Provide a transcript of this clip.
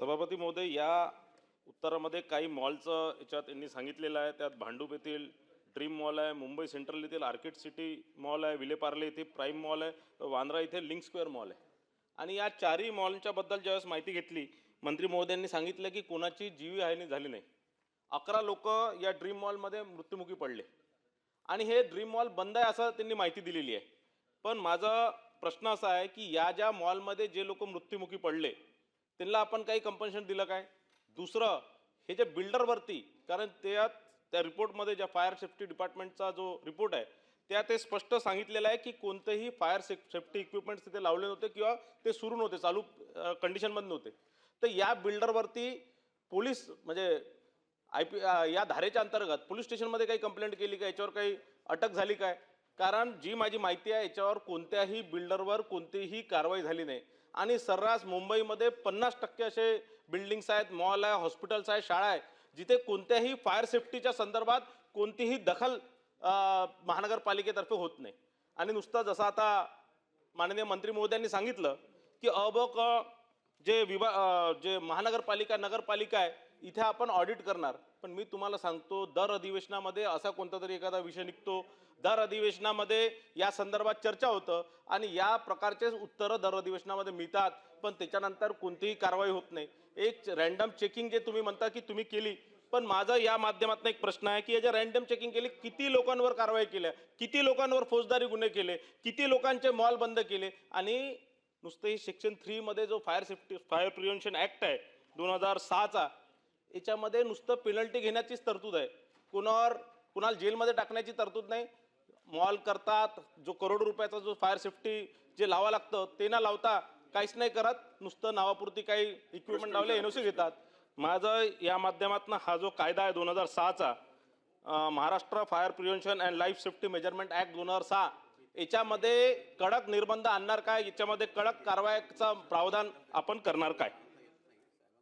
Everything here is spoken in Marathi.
सभापती महोदय या उत्तरामध्ये काही मॉलचं याच्यात यांनी सांगितलेलं आहे. त्यात भांडूप येथील ड्रीम मॉल आहे मुंबई सेंट्रल येथील आर्किड सिटी मॉल आहे विलेपार्ले येथे प्राईम मॉल आहे वांद्रा इथे लिंक स्क्वेअर मॉल आहे. आणि या चारही मॉलच्याबद्दल ज्यावेळेस माहिती घेतली मंत्री महोदयांनी सांगितलं की कोणाची जीवितहानी झाली नाही. अकरा लोक या ड्रीम मॉलमध्ये मृत्युमुखी पडले. आणि हे ड्रीम मॉल बंद आहे असं त्यांनी माहिती दिलेली आहे. पण माझा प्रश्न असा आहे की या ज्या मॉलमध्ये जे लोक मृत्युमुखी पडले त्यांना आपण काही कंपन्सेशन दिलं काय? दुसरं हे जे बिल्डरवरती कारण त्यात त्या रिपोर्टमध्ये ज्या फायर सेफ्टी डिपार्टमेंटचा जो रिपोर्ट आहे त्यात ते स्पष्ट सांगितलेलं आहे की कोणतेही फायर सेफ सेफ्टी इक्विपमेंट्स तिथे लावले नव्हते किंवा ते सुरू नव्हते चालू कंडिशनमध्ये नव्हते. तर या बिल्डरवरती पोलीस म्हणजे आय पी या धारेच्या अंतर्गत पोलीस स्टेशनमध्ये काही कंप्लेंट केली का? याच्यावर काही अटक झाली काय? कारण जी माझी माहिती आहे याच्यावर कोणत्याही बिल्डरवर कोणतीही कारवाई झाली नाही. आणि सर्रास मुंबईमध्ये पन्नास टक्के असे बिल्डिंग्स आहेत मॉल आहे हॉस्पिटल्स आहे शाळा आहे जिथे कोणत्याही फायर सेफ्टीच्या संदर्भात कोणतीही दखल महानगरपालिकेतर्फे होत नाही. आणि नुसतं जसं आता माननीय मंत्री महोदयांनी सांगितलं की अबक क जे विभा जे महानगरपालिका नगरपालिका आहे इथे आपण ऑडिट करणार. पण मी तुम्हाला सांगतो दर अधिवेशनामध्ये असा कोणता तरी एखादा विषय निघतो. दर अधिवेशनामध्ये या संदर्भात चर्चा होतं आणि या प्रकारचे उत्तरं दर अधिवेशनामध्ये मिळतात पण त्याच्यानंतर कोणतीही कारवाई होत नाही. एक रँडम चेकिंग जे तुम्ही म्हणता की तुम्ही केली पण माझा या माध्यमातून एक प्रश्न आहे की याच्या रँडम चेकिंग केली किती लोकांवर कारवाई केल्या? किती लोकांवर फौजदारी गुन्हे केले? किती लोकांचे मॉल बंद केले? आणि नुसते ही सेक्शन थ्रीमध्ये जो fire safety fire prevention act आहे दोन हजार सहाचा याच्यामध्ये नुसतं पेनल्टी घेण्याचीच तरतूद आहे. कुणावर कुणाला जेलमध्ये टाकण्याची तरतूद नाही. मॉल करतात. जो करोड रुपयाचा जो फायर सेफ्टी जे लावा लागतं ते ना लावता काहीच नाही करत. नुसतं नावापुरती काही इक्विपमेंट लावले एनओसी घेतात. माझं या माध्यमातून हा जो कायदा आहे दोन हजार सहाचा Maharashtra fire prevention and life safety measurement act दोन हजार सहा याच्यामध्ये कडक निर्बंध आणणार काय? याच्यामध्ये कडक कारवाईचा प्रावधान आपण करणार काय?